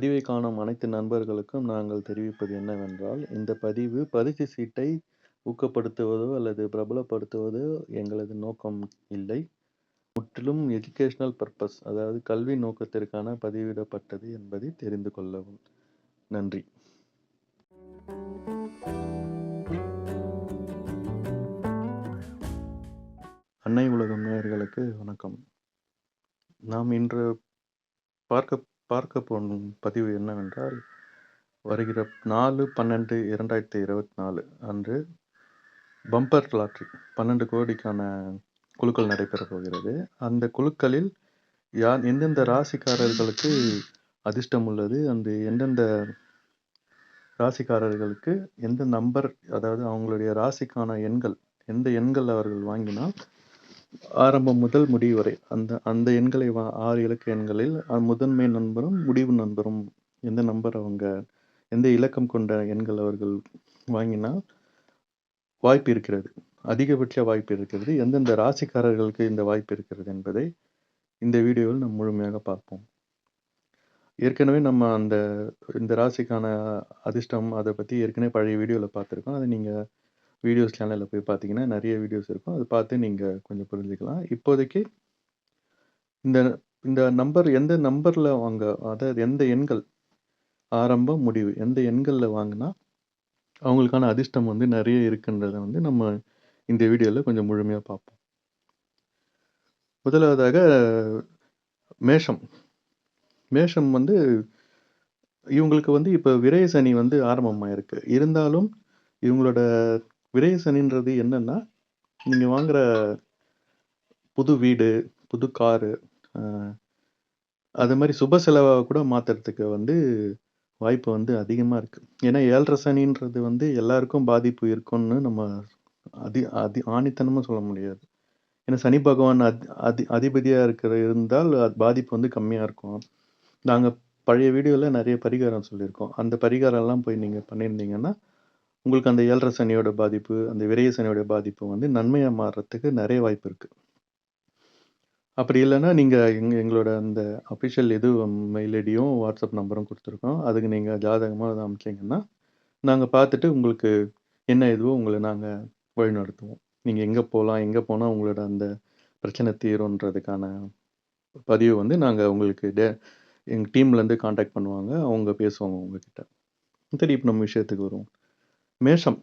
பதிவை காணும் அனைத்து நண்பர்களுக்கும் நாங்கள் தெரிவிப்பது என்னவென்றால், இந்த பதிவு பரிசு சீட்டை ஊக்கப்படுத்துவதோ அல்லது பிரபலப்படுத்துவதோ எங்களது நோக்கம் இல்லை. முற்றிலும் எஜுகேஷனல் பர்ப்பஸ் அதாவது கல்வி நோக்கத்திற்கான பதிவிடப்பட்டது என்பதை தெரிந்து கொள்ளவும். நன்றி. அன்னை உலகம் நேயர்களுக்கு வணக்கம். நாம் இன்று பார்க்க பார்க்க போகும் பதிவு என்னவென்றால், வருகிற 4/12/2024 அன்று பம்பர் லாட்ரி பன்னெண்டு கோடிக்கான குழுக்கள் நடைபெற போகிறது. அந்த குழுக்களில் யார் எந்தெந்த ராசிக்காரர்களுக்கு அதிர்ஷ்டம் உள்ளது, அந்த எந்தெந்த ராசிக்காரர்களுக்கு எந்த நம்பர் அதாவது அவங்களுடைய ராசிக்கான எண்கள், எந்த எண்கள் அவர்கள் வாங்கினால் ஆரம்பம் முதல் முடிவு வரை அந்த அந்த எண்களை வா ஆறு இலக்க எண்களில் முதன்மை நண்பரும், முடிவு நண்பரும் எந்த நம்பர் அவங்க எந்த இலக்கம் கொண்ட எண்கள் அவர்கள் வாங்கினால் வாய்ப்பு இருக்கிறது. அதிகபட்ச வாய்ப்பு இருக்கிறது. எந்தெந்த ராசிக்காரர்களுக்கு இந்த வாய்ப்பு இருக்கிறது என்பதை இந்த வீடியோவில் நாம் முழுமையாக பார்ப்போம். ஏற்கனவே நம்ம அந்த இந்த ராசிக்கான அதிர்ஷ்டம் அதை பற்றி ஏற்கனவே பழைய வீடியோவில் பார்த்துருக்கோம். அதை நீங்கள் வீடியோஸ் சேனலில் போய் பார்த்தீங்கன்னா, நிறைய வீடியோஸ் இருக்கும். அது பார்த்து நீங்கள் கொஞ்சம் புரிஞ்சுக்கலாம். இப்போதைக்கு இந்த இந்த நம்பர் எந்த நம்பரில் வாங்க அதாவது எந்த எண்கள் ஆரம்பம், முடிவு எந்த எண்களில் வாங்கினா அவங்களுக்கான அதிர்ஷ்டம் வந்து நிறைய இருக்குன்றத வந்து நம்ம இந்த வீடியோவில் கொஞ்சம் முழுமையாக பார்ப்போம். முதலாவதாக மேஷம். மேஷம் வந்து இவங்களுக்கு வந்து இப்போ விரை சனி வந்து ஆரம்பமாயிருக்கு. இருந்தாலும் இவங்களோட விரய சனின்றது என்னன்னா, நீங்க வாங்குற புது வீடு, புது காரு, அது மாதிரி சுப செலவை கூட மாத்துறதுக்கு வந்து வாய்ப்பு வந்து அதிகமா இருக்கு. ஏன்னா ஏழரை சனின்றது வந்து எல்லாருக்கும் பாதிப்பு இருக்கும்னு நம்ம அதி அதி ஆணித்தனமும் சொல்ல முடியாது. ஏன்னா சனி பகவான் அதி அதி அதிபதியா இருக்கிற இருந்தால் பாதிப்பு வந்து கம்மியா இருக்கும். நாங்க பழைய வீடியோல நிறைய பரிகாரம் சொல்லியிருக்கோம். அந்த பரிகாரம்லாம் போய் நீங்க பண்ணியிருந்தீங்கன்னா, உங்களுக்கு அந்த ஏழரை சனியோட பாதிப்பு, அந்த விரய சனியோட பாதிப்பு வந்து நன்மையாக மாறுறதுக்கு நிறைய வாய்ப்பு இருக்குது அப்படி இல்லைன்னா நீங்கள் எங் எங்களோட அந்த அஃபிஷியல் இது மெயில் ஐடியும், வாட்ஸ்அப் நம்பரும் கொடுத்துருக்கோம் அதுக்கு நீங்கள் ஜாதகமாக அதை அமைச்சிங்கன்னா நாங்கள் பார்த்துட்டு உங்களுக்கு என்ன இதுவோ உங்களை நாங்கள் வழிநடத்துவோம். நீங்கள் எங்கே போகலாம் எங்கே போனால் உங்களோட அந்த பிரச்சனை தீரும்ன்றதுக்கான பதிவு வந்து நாங்கள் உங்களுக்கு டே எங்கள் டீம்லேருந்து காண்டாக்ட் பண்ணுவாங்க. அவங்க பேசுவாங்க உங்ககிட்ட. சரி இப்போ நம்ம விஷயத்துக்கு வருவோம். மேஷம்.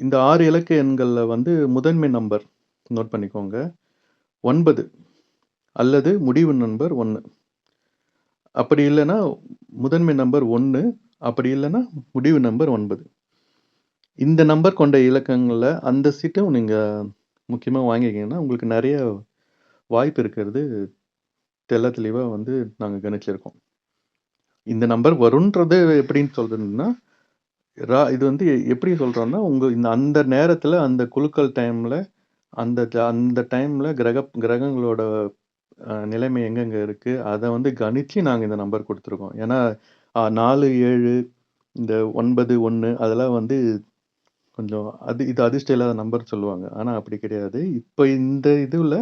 இந்த 6 இலக்க எண்கள்ல வந்து முதன்மை நம்பர் நோட் பண்ணிக்கோங்க. 9 அல்லது முடிவு நம்பர் 1. அப்படி இல்லன்னா, முதன்மை நம்பர் 1 அப்படி இல்லன்னா, முடிவு நம்பர் 9. இந்த நம்பர் கொண்ட இலக்கங்கள்ல அந்த சீட்டும் நீங்க முக்கியமா வாங்கிக்கிங்கன்னா, உங்களுக்கு நெறைய வாய்ப்பு இருக்கிறது தெள்ள தெளிவா வந்து நாங்க கணிச்சிருக்கோம். இந்த நம்பர் வரும்ன்றது எப்படின்னு சொல்றதுன்னா, ரா இது வந்து எப்படி சொல்கிறோன்னா உங்கள் இந்த அந்த நேரத்தில் அந்த குலுக்கல் டைமில் அந்த ஜா அந்த டைமில் கிரக கிரகங்களோட நிலைமை எங்கெங்கே இருக்குது அதை வந்து கணிச்சு நாங்கள் இந்த நம்பர் கொடுத்துருக்கோம் ஏன்னா, நாலு ஏழு இந்த 9, 1 அதெல்லாம் வந்து கொஞ்சம் அது இது அதிர்ஷ்டம் இல்லாத நம்பர் சொல்லுவாங்க. ஆனால் அப்படி கிடையாது. இப்போ இந்த இதுல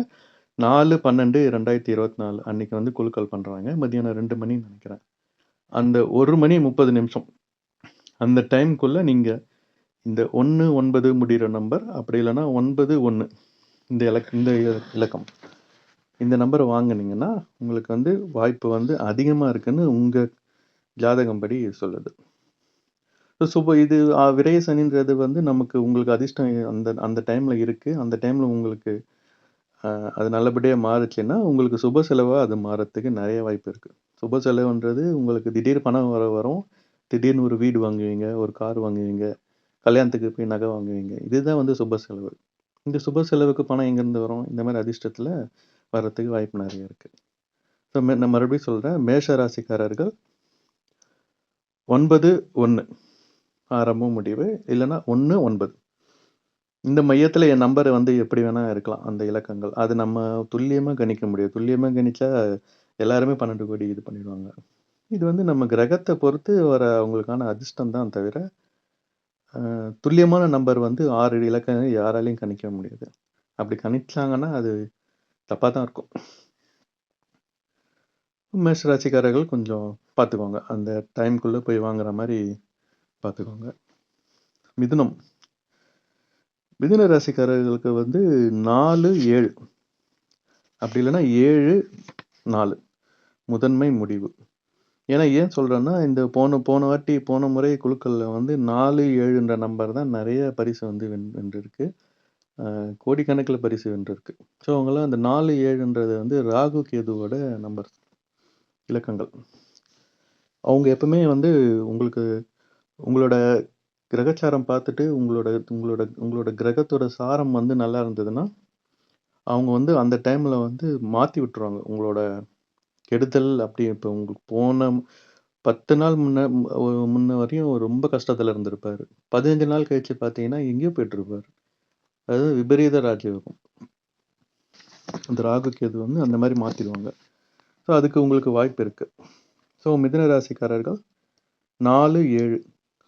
4/12/2024 அன்னைக்கு வந்து குலுக்கல் பண்ணுறாங்க மதியானம் ரெண்டு மணின்னு நினைக்கிறேன் அந்த ஒரு மணி 30 நிமிஷம். அந்த டைம்குள்ளே நீங்க இந்த ஒன்று ஒன்பது முடிகிற நம்பர், அப்படி இல்லைன்னா ஒன்பது ஒன்று இந்த இலக் இந்த இலக்கம். இந்த நம்பரை வாங்குனீங்கன்னா, உங்களுக்கு வந்து வாய்ப்பு வந்து அதிகமா இருக்குன்னு உங்க ஜாதகம் படி சொல்லுது. சுப இது விரைய சனின்றது வந்து நமக்கு உங்களுக்கு அதிர்ஷ்டம் அந்த அந்த டைம்ல இருக்கு. அந்த டைம்ல உங்களுக்கு அது நல்லபடியா மாறுச்சுன்னா, உங்களுக்கு சுப செலவா அது மாறத்துக்கு நிறைய வாய்ப்பு இருக்கு. சுப செலவுன்றது உங்களுக்கு திடீர் பணம் வர வரும். திடீர்னு ஒரு வீடு வாங்குவீங்க, ஒரு கார் வாங்குவீங்க, கல்யாணத்துக்கு போய் நகை வாங்குவீங்க. இதுதான் வந்து சுப செலவு. இந்த சுப செலவுக்கு பணம் எங்கேருந்து வரும்? இந்த மாரி அதிர்ஷ்டத்துல வர்றதுக்கு வாய்ப்பு நெறைய இருக்கு. ஸோ மே நான் மறுபடியும் சொல்றேன். மேஷ ராசிக்காரர்கள் 9, 1 ஆரம்பம், முடிவு இல்லன்னா 1, 9 இந்த மையத்துல என் நம்பர் வந்து எப்படி வேணா இருக்கலாம். அந்த இலக்கங்கள். அது நம்ம துல்லியமா கணிக்க முடியும் துல்லியமா கணிச்சா எல்லாருமே 12 கோடி இது பண்ணிடுவாங்க. இது வந்து நம்ம கிரகத்தை பொறுத்து வர அவங்களுக்கான அதிர்ஷ்டம் தான் தவிர, துல்லியமான நம்பர் வந்து ஆறு இலக்கம் யாராலையும் கணிக்க முடியாது. அப்படி கணிச்சாங்கன்னா, அது தப்பாக தான் இருக்கும். மேஷ ராசிக்காரர்கள் கொஞ்சம் பார்த்துக்கோங்க. அந்த டைம்குள்ளே போய் வாங்குற மாதிரி பார்த்துக்கோங்க. மிதுனம். மிதுன ராசிக்காரர்களுக்கு வந்து நாலு ஏழு. அப்படி இல்லைன்னா ஏழு நாலு. முதன்மை முடிவு. ஏன்னா ஏன் சொல்கிறேன்னா இந்த போன போன வாட்டி போன முறை குழுக்களில் வந்து நாலு ஏழுன்ற நம்பர் தான் நிறைய பரிசு வந்து வென் வென்றிருக்கு. கோடிக்கணக்கில் பரிசு வென்றிருக்கு. ஸோ அவங்களாம் அந்த நாலு ஏழுன்றது வந்து ராகு கேதுவோட நம்பர் இலக்கங்கள். அவங்க எப்பவுமே வந்து உங்களுக்கு உங்களோட கிரகச்சாரம் பார்த்துட்டு உங்களோட உங்களோட உங்களோட கிரகத்தோட சாரம் வந்து நல்லா இருந்ததுன்னா அவங்க வந்து அந்த டைமில் வந்து மாற்றி விட்டுருவாங்க உங்களோட கெடுதல் அப்படி இப்போ உங்களுக்கு போன பத்து நாள் முன்ன முன்ன வரையும் ரொம்ப கஷ்டத்தில் இருந்திருப்பார். பதினஞ்சு நாள் கழிச்சு பார்த்தீங்கன்னா எங்கேயோ போயிட்டுருப்பார். அது விபரீத ராஜயோகம். அந்த ராகு கேது வந்து அந்த மாதிரி மாற்றிடுவாங்க ஸோ அதுக்கு உங்களுக்கு வாய்ப்பு இருக்குது ஸோ மிதன ராசிக்காரர்கள் நாலு ஏழு.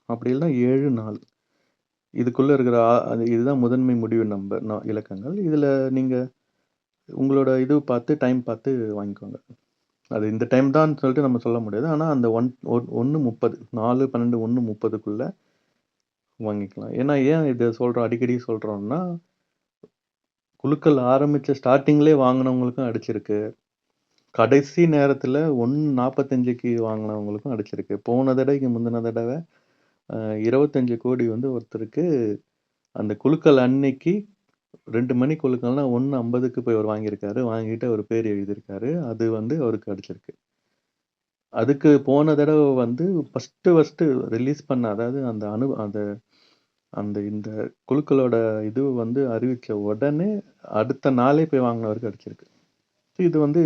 அப்படி இல்லைன்னா ஏழு நாலு. இதுக்குள்ளே இருக்கிற அது இதுதான் முதன்மை முடிவு நம்பர் நா- இலக்கங்கள். இதில் நீங்கள் உங்களோட இது பார்த்து டைம் பார்த்து வாங்கிக்கோங்க. அது இந்த டைம் தான் சொல்லிட்டு நம்ம சொல்ல முடியாது. ஆனால் அந்த ஒன் ஒன்று முப்பது நாலு பன்னெண்டு ஒன்று முப்பதுக்குள்ளே வாங்கிக்கலாம். ஏன்னா ஏன் இதை சொல்கிறோம் அடிக்கடி சொல்கிறோம்னா குழுக்கள் ஆரம்பித்த ஸ்டார்டிங்லேயே வாங்கினவங்களுக்கும் அடிச்சிருக்கு. கடைசி நேரத்தில் ஒன்று நாற்பத்தஞ்சுக்கு வாங்கினவங்களுக்கும் அடிச்சிருக்கு. போன தடவைக்கு முந்தின தடவை இருபத்தஞ்சி கோடி வந்து ஒருத்தருக்கு அந்த குழுக்கள் அன்னைக்கு ரெண்டு மணி குழுக்கள்னா ஒன்று ஐம்பதுக்கு போய் அவர் வாங்கியிருக்காரு. வாங்கிட்டு அவர் பேர் எழுதியிருக்காரு. அது வந்து அவருக்கு கிடச்சிருக்கு அதுக்கு போன தடவை வந்து ஃபஸ்ட்டு ஃபஸ்ட்டு ரிலீஸ் பண்ண அதாவது அந்த அனு அந்த அந்த இந்த குழுக்களோட இது வந்து அறிவித்த உடனே அடுத்த நாளே போய் வாங்கினவருக்கு கிடச்சிருக்கு இது வந்து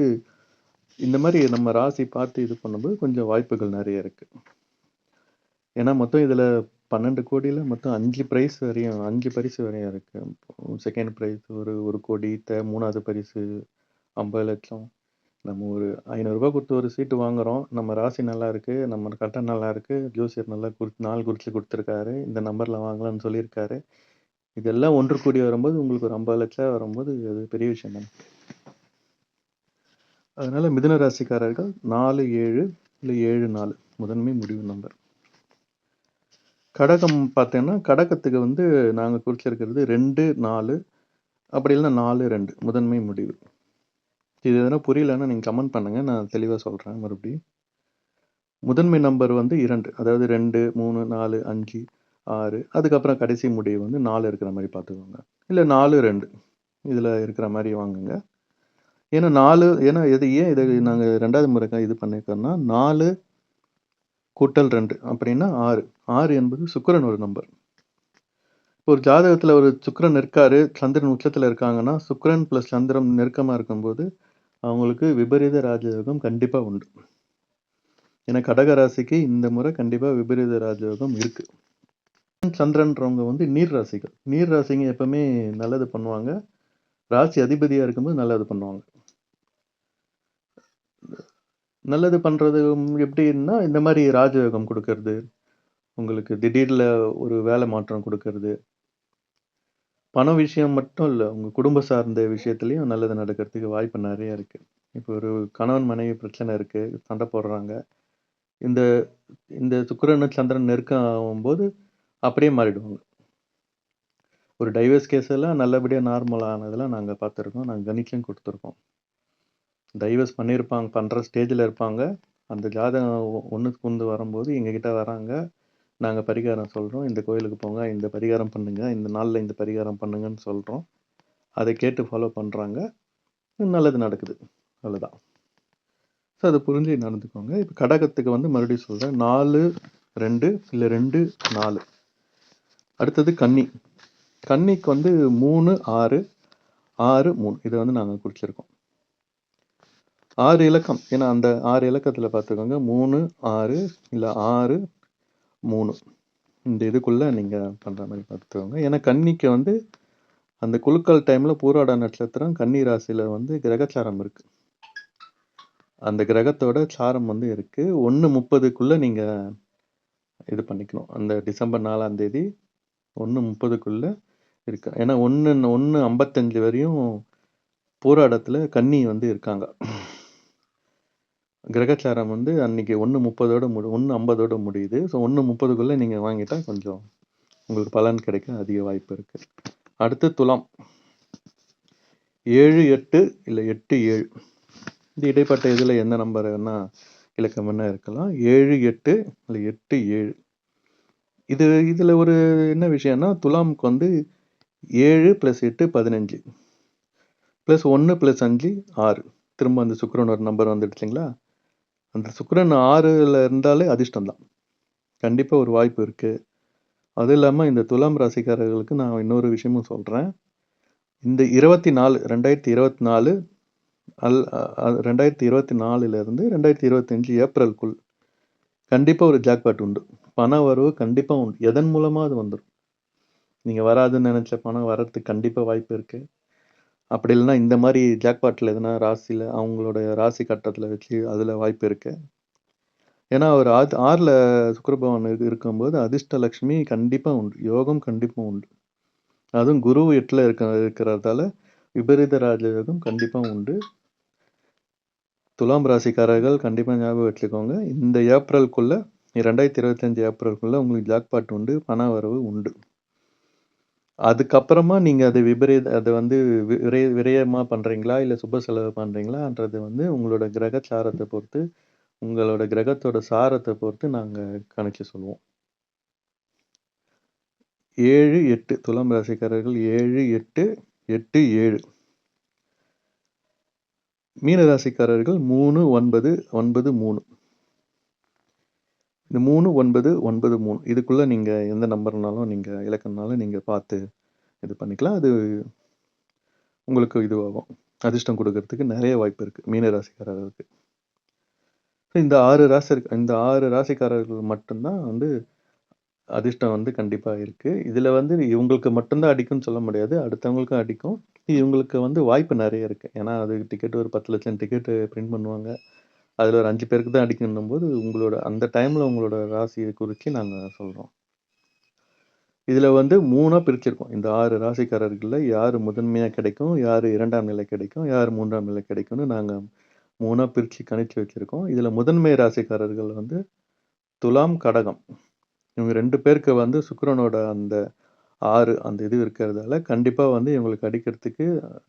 இந்த மாதிரி நம்ம ராசி பார்த்து இது பண்ணும்போது கொஞ்சம் வாய்ப்புகள் நிறைய இருக்கு. ஏன்னா மொத்தம் இதுல பன்னெண்டு கோடியில் மொத்தம் அஞ்சு ப்ரைஸ் வரையும் அஞ்சு பரிசு வரையும் இருக்குது செகண்ட் ப்ரைஸ் ஒரு ஒரு கோடி த மூணாவது பரிசு ஐம்பது லட்சம். நம்ம ஒரு ஐநூறுரூபா கொடுத்து ஒரு சீட்டு வாங்குகிறோம் நம்ம ராசி நல்லா இருக்குது நம்ம கட்டம் நல்லா இருக்குது ஜோசியர் நல்லா குறி நாள் குறித்து கொடுத்துருக்காரு. இந்த நம்பரில் வாங்கலாம்னு சொல்லியிருக்காரு. இதெல்லாம் ஒன்று கூடி வரும்போது உங்களுக்கு ஒரு ஐம்பது லட்சம் வரும்போது அது பெரிய விஷயம் தானே. அதனால் மிதுன ராசிக்காரர்கள் நாலு ஏழு இல்லை ஏழு நாலு. முதன்மை முடிவு நம்பர் கடகம் பார்த்தேன்னா கடகத்துக்கு வந்து நாங்கள் குறிச்சிருக்கிறது ரெண்டு நாலு அப்படி இல்லைன்னா நாலு ரெண்டு முதன்மை முடிவு. இது எதனா புரியலன்னா நீங்கள் கமெண்ட் பண்ணுங்க நான் தெளிவாக சொல்கிறேன் மறுபடியும். முதன்மை நம்பர் வந்து இரண்டு அதாவது ரெண்டு மூணு நாலு அஞ்சு ஆறு அதுக்கப்புறம் கடைசி முடிவு வந்து நாலு இருக்கிற மாதிரி பார்த்துக்கோங்க. இல்லை நாலு ரெண்டு இதில் இருக்கிற மாதிரி வாங்குங்க. ஏன்னா நாலு ஏன்னா இது ஏன் இதை நாங்கள் ரெண்டாவது முறை இது பண்ணியிருக்கோம்னா நாலு கூட்டல் ரெண்டு அப்படின்னா ஆறு. ஆறு என்பது சுக்கரன் ஒரு நம்பர். இப்போ ஒரு ஜாதகத்தில் ஒரு சுக்கரன் இருக்காரு சந்திரன் உச்சத்தில் இருக்காங்கன்னா சுக்கரன் ப்ளஸ் சந்திரன் நெருக்கமாக இருக்கும்போது அவங்களுக்கு விபரீத ராஜயோகம் கண்டிப்பாக உண்டு. ஏன்னா கடக ராசிக்கு இந்த முறை கண்டிப்பாக விபரீத ராஜயோகம் இருக்குது சந்திரன்றவங்க வந்து நீர் ராசிகள். நீர் ராசிங்க எப்பவுமே நல்லது பண்ணுவாங்க. ராசி அதிபதியாக இருக்கும்போது நல்லது பண்ணுவாங்க. நல்லது பண்ணுறது எப்படின்னா இந்த மாதிரி ராஜயோகம் கொடுக்கறது உங்களுக்கு திடீரில் ஒரு வேலை மாற்றம் கொடுக்கறது. பண விஷயம் மட்டும் இல்லை உங்கள் குடும்ப சார்ந்த விஷயத்துலையும் நல்லது நடக்கிறதுக்கு வாய்ப்பு நிறைய இருக்குது இப்போ ஒரு கணவன் மனைவி பிரச்சனை இருக்குது சண்டை போடுறாங்க. இந்த இந்த சுக்கரனு சந்திரன் நெருக்கம் ஆகும்போது அப்படியே மாறிடுவாங்க. ஒரு டைவர்ஸ் கேஸ் எல்லாம் நல்லபடியாக நார்மல் ஆனதெல்லாம் நாங்கள் பார்த்துருக்கோம் நாங்கள் கணிச்சும் கொடுத்துருக்கோம். டைவர்ஸ் பண்ணியிருப்பாங்க பண்ணுற ஸ்டேஜில் இருப்பாங்க. அந்த ஜாதகம் ஒன்றுக்கு கொண்டு வரும்போது எங்ககிட்ட வராங்க. நாங்கள் பரிகாரம் சொல்கிறோம் இந்த கோயிலுக்கு போங்க இந்த பரிகாரம் பண்ணுங்கள் இந்த நாளில் இந்த பரிகாரம் பண்ணுங்கன்னு சொல்கிறோம் அதை கேட்டு ஃபாலோ பண்ணுறாங்க நல்லது நடக்குது. அவ்வளோதான் ஸோ அதை புரிஞ்சு நடந்துக்கோங்க. இப்போ கடகத்துக்கு வந்து மறுபடியும் சொல்கிறேன் நாலு ரெண்டு இல்லை ரெண்டு நாலு. அடுத்தது கன்னி. கன்னிக்கு வந்து மூணு ஆறு ஆறு மூணு. இதை வந்து நாங்கள் குறிச்சிருக்கோம். ஆறு இலக்கம். ஏன்னா அந்த ஆறு இலக்கத்தில் பார்த்துக்கோங்க மூணு ஆறு இல்லை ஆறு மூணு. இந்த இதுக்குள்ளே நீங்கள் பண்ணுற மாதிரி பார்த்துக்கோங்க ஏன்னா கன்னிக்கு வந்து அந்த குலுக்கல் டைமில் பூராட நட்சத்திரம் கன்னி ராசியில் வந்து கிரகச்சாரம் இருக்குது அந்த கிரகத்தோட சாரம் வந்து இருக்குது ஒன்று முப்பதுக்குள்ளே நீங்கள் இது பண்ணிக்கணும். அந்த டிசம்பர் நாலாம் தேதி ஒன்று முப்பதுக்குள்ளே இருக்கு. ஏன்னா ஒன்று ஒன்று ஐம்பத்தஞ்சு வரையும் போராடத்தில் கன்னி வந்து இருக்காங்க. கிரகச்சாரம் வந்து அன்னைக்கு ஒன்று முப்பதோட முடி ஒன்று ஐம்பதோட முடியுது. ஸோ ஒன்று முப்பதுக்குள்ளே நீங்கள் வாங்கிட்டா கொஞ்சம் உங்களுக்கு பலன் கிடைக்க அதிக வாய்ப்பு இருக்குது அடுத்து துலாம். ஏழு எட்டு இல்லை எட்டு ஏழு. இந்த இடைப்பட்ட இதில் எந்த நம்பர் என்ன இலக்கம் என்ன இருக்கலாம். ஏழு எட்டு இல்லை எட்டு ஏழு. இது இதில் ஒரு என்ன விஷயம்னா துலாமுக்கு வந்து ஏழு ப்ளஸ் எட்டு பதினஞ்சு. ப்ளஸ் ஒன்று ப்ளஸ் அஞ்சு ஆறு. திரும்ப அந்த சுக்கரன் ஒரு நம்பர் வந்துடுச்சுங்களா அந்த சுக்கரன் ஆறில் இருந்தாலே அதிர்ஷ்டம் தான் கண்டிப்பாக ஒரு வாய்ப்பு இருக்குது அதுவும் இல்லாமல் இந்த துலாம் ராசிக்காரர்களுக்கு நான் இன்னொரு விஷயமும் சொல்கிறேன் இந்த இருபத்தி நாலு ரெண்டாயிரத்தி இருபத்தி நாலு அல் ரெண்டாயிரத்தி இருபத்தி நாலுலேருந்து ரெண்டாயிரத்தி இருபத்தஞ்சி ஏப்ரலுக்குள் கண்டிப்பாக ஒரு ஜாக்பாட் உண்டு. பண வரவு கண்டிப்பாக உண்டு. எதன் மூலமாக அது வந்துடும் நீங்கள் வராதுன்னு நினச்ச பணம் வர்றதுக்கு கண்டிப்பாக வாய்ப்பு இருக்குது அப்படி இல்லைன்னா இந்த மாதிரி ஜாக்பாட்டில் எதுனா ராசியில் அவங்களோட ராசி கட்டத்தில் வச்சு அதில் வாய்ப்பு இருக்குது ஏன்னா அவர் ஆத் ஆறில் சுக்கரபவன் இருக்கும்போது அதிர்ஷ்டலக்ஷ்மி கண்டிப்பாக உண்டு. யோகம் கண்டிப்பாக உண்டு. அதுவும் குரு எட்டில் இருக்க இருக்கிறதால விபரீத ராஜயோகம் கண்டிப்பாக உண்டு. துலாம் ராசிக்காரர்கள் கண்டிப்பாக ஞாபகம் வச்சுக்கோங்க. இந்த ஏப்ரலுக்குள்ளே ரெண்டாயிரத்தி இருபத்தஞ்சி ஏப்ரலுக்குள்ளே உங்களுக்கு ஜாக்பாட் உண்டு பண வரவு உண்டு. அதுக்கப்புறமா நீங்கள் அதை விபரீத அதை வந்து வி- விரயமாக பண்ணுறீங்களா இல்லை சுப செலவு பண்ணுறீங்களான்றது வந்து உங்களோட கிரக சாரத்தை பொறுத்து உங்களோட கிரகத்தோட சாரத்தை பொறுத்து நாங்கள் கணக்கு சொல்லுவோம். ஏழு எட்டு துலாம் ராசிக்காரர்கள் ஏழு எட்டு எட்டு ஏழு. மீன ராசிக்காரர்கள் மூணு ஒன்பது ஒன்பது மூணு. இந்த மூணு ஒன்பது ஒன்பது மூணு. இதுக்குள்ள நீங்க எந்த நம்பர்னாலும் நீங்க இலக்கம்னாலும் நீங்க பார்த்து இது பண்ணிக்கலாம். அது உங்களுக்கு இதுவாகும். அதிர்ஷ்டம் கொடுக்கறதுக்கு நிறைய வாய்ப்பு இருக்கு. மீன ராசிக்காரர்களுக்கு. இந்த ஆறு ராசி இந்த ஆறு ராசிக்காரர்கள் மட்டும்தான் வந்து அதிர்ஷ்டம் வந்து கண்டிப்பா இருக்கு. இதுல வந்து இவங்களுக்கு மட்டும்தான் அடிக்கும்னு சொல்ல முடியாது. அடுத்தவங்களுக்கும் அடிக்கும். இவங்களுக்கு வந்து வாய்ப்பு நிறைய இருக்கு. ஏன்னா அது டிக்கெட் ஒரு பத்து லட்சம் டிக்கெட்டு பிரிண்ட் பண்ணுவாங்க. அதில் ஒரு அஞ்சு பேருக்கு தான் அடிக்கணும் போது உங்களோட அந்த டைமில் உங்களோட ராசியை குறித்து நாங்கள் சொல்கிறோம் இதில் வந்து மூணாக பிரிச்சிருக்கோம். இந்த ஆறு ராசிக்காரர்களில் யார் முதன்மையாக கிடைக்கும் யார் இரண்டாம் நிலை கிடைக்கும் யார் மூன்றாம் நிலை கிடைக்கும்னு நாங்கள் மூணாக பிரிச்சு கணிச்சு வச்சுருக்கோம். இதில் முதன்மை ராசிக்காரர்கள் வந்து துலாம் கடகம். இவங்க ரெண்டு பேருக்கு வந்து சுக்கரனோட அந்த ஆறு அந்த இது இருக்கிறதால கண்டிப்பாக வந்து இவங்களுக்கு அடிக்கிறதுக்கு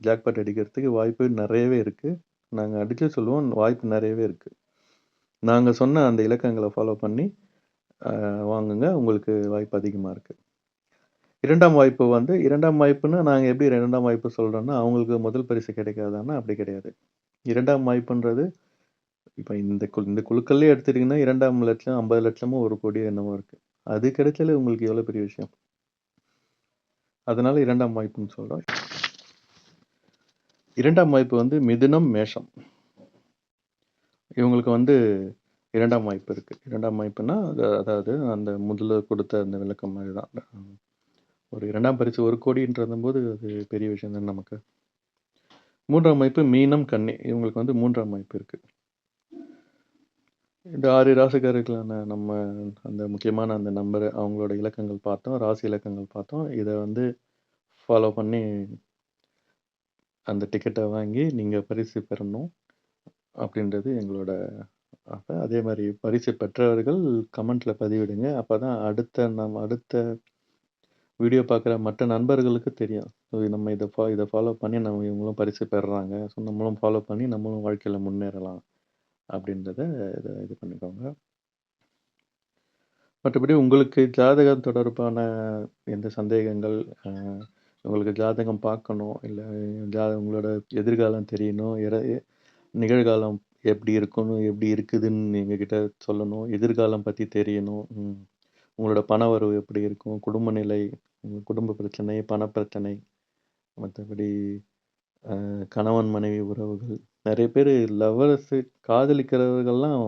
ஜாக்பாட் அடிக்கிறதுக்கு வாய்ப்பு நிறையவே இருக்குது நாங்கள் அடித்து சொல்லுவோம். வாய்ப்பு நிறையவே இருக்குது நாங்கள் சொன்ன அந்த இலக்கங்களை ஃபாலோ பண்ணி வாங்குங்க. உங்களுக்கு வாய்ப்பு அதிகமாக இருக்குது இரண்டாம் வாய்ப்பு வந்து இரண்டாம் வாய்ப்புன்னா நாங்கள் எப்படி இரண்டாம் வாய்ப்பு சொல்கிறோன்னா அவங்களுக்கு முதல் பரிசு கிடைக்காதான்னா அப்படி கிடையாது. இரண்டாம் வாய்ப்புன்றது இப்போ இந்த குழு இந்த குழுக்கள்லேயே எடுத்துட்டிங்கன்னா இரண்டாம் லட்சம் ஐம்பது லட்சமும் ஒரு கோடி என்னமோ இருக்குது அது கிடைச்சாலே உங்களுக்கு எவ்வளோ பெரிய விஷயம்? அதனால் இரண்டாம் வாய்ப்புன்னு சொல்கிறோம் இரண்டாம் வாய்ப்பு வந்து மிதுனம் மேஷம். இவங்களுக்கு வந்து இரண்டாம் வாய்ப்பு இருக்கு. இரண்டாம் வாய்ப்புனா அது- அதாவது அந்த முதல்ல கொடுத்த அந்த விளக்கம் மாதிரி தான் ஒரு இரண்டாம் பரிசு ஒரு கோடின்றதும் போது அது பெரிய விஷயம் தான் நமக்கு. மூன்றாம் வாய்ப்பு மீனம் கன்னி. இவங்களுக்கு வந்து மூன்றாம் வாய்ப்பு இருக்கு. இந்த ஆறு ராசிக்காரர்களான நம்ம அந்த முக்கியமான அந்த நம்பரை அவங்களோட இலக்கங்கள் பார்த்தோம் ராசி இலக்கங்கள் பார்த்தோம். இதை வந்து ஃபாலோ பண்ணி அந்த டிக்கெட்டை வாங்கி நீங்கள் பரிசு பெறணும் அப்படின்றது எங்களோட அப்போ அதே மாதிரி பரிசு பெற்றவர்கள் கமெண்ட்டில் பதிவிடுங்க. அப்போ தான் அடுத்த நம்ம அடுத்த வீடியோ பார்க்குற மற்ற நண்பர்களுக்கு தெரியும். ஸோ நம்ம இதை ஃபா இதை ஃபாலோ பண்ணி நம்ம இவங்களும் பரிசு பெறுறாங்க. ஸோ நம்மளும் ஃபாலோ பண்ணி நம்மளும் வாழ்க்கையில் முன்னேறலாம் அப்படின்றத இதை இது பண்ணிக்கோங்க. மற்றபடி உங்களுக்கு ஜாதகம் தொடர்பான எந்த சந்தேகங்கள் உங்களுக்கு ஜாதகம் பார்க்கணும் இல்லை ஜா உங்களோட எதிர்காலம் தெரியணும் இற- நிகழ்காலம் எப்படி இருக்கணும் எப்படி இருக்குதுன்னு எங்ககிட்ட சொல்லணும் எதிர்காலம் பற்றி தெரியணும் உங்களோட பண வரவு எப்படி இருக்கும் குடும்ப நிலை உங்கள் குடும்ப பிரச்சனை பணப்பிரச்சனை மற்றபடி கணவன் மனைவி உறவுகள். நிறைய பேர் லவ்வர்ஸு காதலிக்கிறவர்கள்லாம்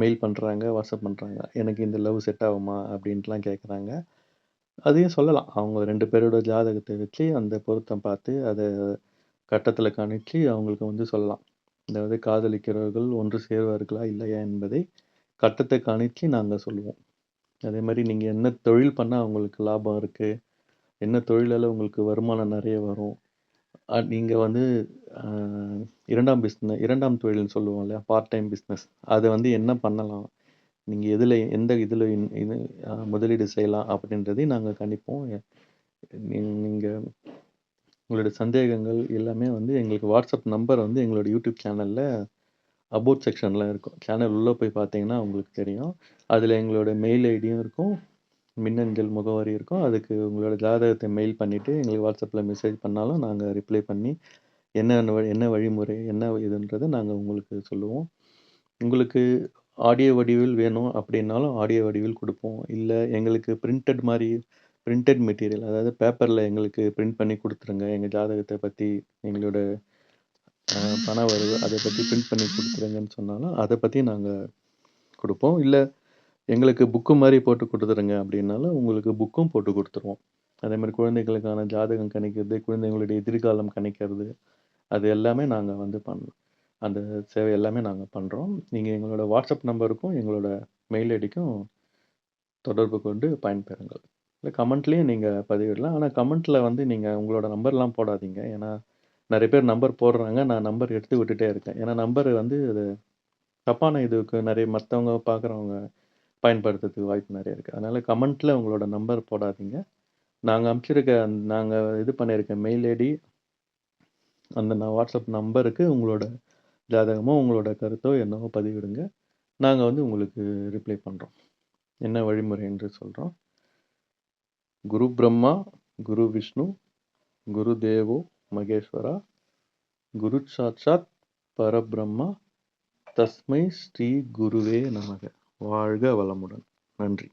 மெயில் பண்ணுறாங்க வாட்ஸ்அப் பண்ணுறாங்க எனக்கு இந்த லவ் செட் ஆகுமா அப்படின்ட்டுலாம் கேட்குறாங்க அதையும் சொல்லலாம் அவங்க ரெண்டு பேரோட ஜாதகத்தை வச்சு அந்த பொருத்தம் பார்த்து அதை கட்டத்தில் கணிச்சு அவங்களுக்கு வந்து சொல்லலாம் அதாவது காதலிக்கிறவர்கள் ஒன்று சேர்வார்களா இல்லையா என்பதை கட்டத்தை கணிச்சு நாங்கள் சொல்லுவோம் அதே மாதிரி நீங்கள் என்ன தொழில் பண்ணால் உங்களுக்கு லாபம் இருக்குது என்ன தொழிலால் உங்களுக்கு வருமானம் நிறைய வரும் அ நீங்க வந்து அ 2ஆம் இரண்டாம் 2ஆம் தொழில்னு சொல்லுவோம் இல்லையா? Part time business. அத வந்து என்ன பண்ணலாம்? நீங்கள் எதில் எந்த இதில் இது முதலீடு செய்யலாம் அப்படின்றதையும் நாங்கள் கணிப்போம். நீங்கள் நீ- உங்களுடைய சந்தேகங்கள் எல்லாமே வந்து எங்களுக்கு வாட்ஸ்அப் நம்பர் வந்து எங்களோட யூடியூப் சேனலில் அபோட் செக்ஷனில் இருக்கும். சேனல் உள்ளே போய் பார்த்தீங்கன்னா உங்களுக்கு தெரியும். அதில் எங்களோட மெயில் ஐடியும் இருக்கும். மின்னஞ்சல் முகவரி இருக்கும். அதுக்கு உங்களோட ஜாதகத்தை மெயில் பண்ணிவிட்டு எங்களுக்கு வாட்ஸ்அப்பில் மெசேஜ் பண்ணாலும் நாங்கள் ரிப்ளை பண்ணி என்னென்ன என்ன வழிமுறை, என்ன இதுன்றதை நாங்கள் உங்களுக்கு சொல்லுவோம். உங்களுக்கு ஆடியோ வடிவில் வேணும் அப்படின்னாலும் ஆடியோ வடிவில் கொடுப்போம். இல்லை எங்களுக்கு பிரிண்டட் மாதிரி பிரிண்டட் மெட்டீரியல் அதாவது பேப்பரில் எங்களுக்கு பிரிண்ட் பண்ணி கொடுத்துருங்க. எங்கள் ஜாதகத்தை பற்றி எங்களோட பண வரவு அதை பற்றி பிரிண்ட் பண்ணி கொடுத்துருங்கன்னு சொன்னாலும், அதை பற்றி நாங்கள் கொடுப்போம். இல்லை எங்களுக்கு புக்கு மாதிரி போட்டு கொடுத்துருங்க அப்படின்னாலும், உங்களுக்கு புக்கும் போட்டு கொடுத்துருவோம். அதே மாதிரி குழந்தைகளுக்கான ஜாதகம் கணிக்கிறது, குழந்தைங்களுடைய எதிர்காலம் கணிக்கிறது, அது எல்லாமே நாங்கள் வந்து பண்ணோம். அந்த சேவை எல்லாமே நாங்கள் பண்ணுறோம் நீங்கள் எங்களோட வாட்ஸ்அப் நம்பருக்கும், எங்களோட மெயில் ஐடிக்கும் தொடர்பு கொண்டு பயன்பெறுங்கள். இல்லை கமெண்ட்லேயும் நீங்கள் பதிவிடலாம். ஆனால் கமெண்ட்டில் வந்து நீங்கள் உங்களோட நம்பர்லாம் போடாதீங்க. ஏன்னா, நிறைய பேர் நம்பர் போடுறாங்க. நான் நம்பர் எடுத்து விட்டுட்டே இருக்கேன். ஏன்னா நம்பர் வந்து அது தப்பான இதுக்கு நிறைய மற்றவங்க பார்க்குறவங்க பயன்படுத்துறதுக்கு வாய்ப்பு நிறைய இருக்குது அதனால் கமெண்ட்டில் உங்களோட நம்பர் போடாதீங்க. நாங்கள் அனுப்பிச்சிருக்க நாங்கள் இது பண்ணியிருக்க மெயில் ஐடி அந்த நான் வாட்ஸ்அப் நம்பருக்கு உங்களோட ஜாதகமோ, உங்களோட கருத்தோ என்னவோ பதிவிடுங்க. நாங்கள் வந்து உங்களுக்கு ரிப்ளை பண்ணுறோம் என்ன வழிமுறை என்று சொல்கிறோம் குரு பிரம்மா, குரு விஷ்ணு, குரு தேவோ மகேஸ்வரா, குரு சாட்சாத் பரபிரம்மா, தஸ்மை ஸ்ரீ குருவே நமக. வாழ்க வளமுடன். நன்றி.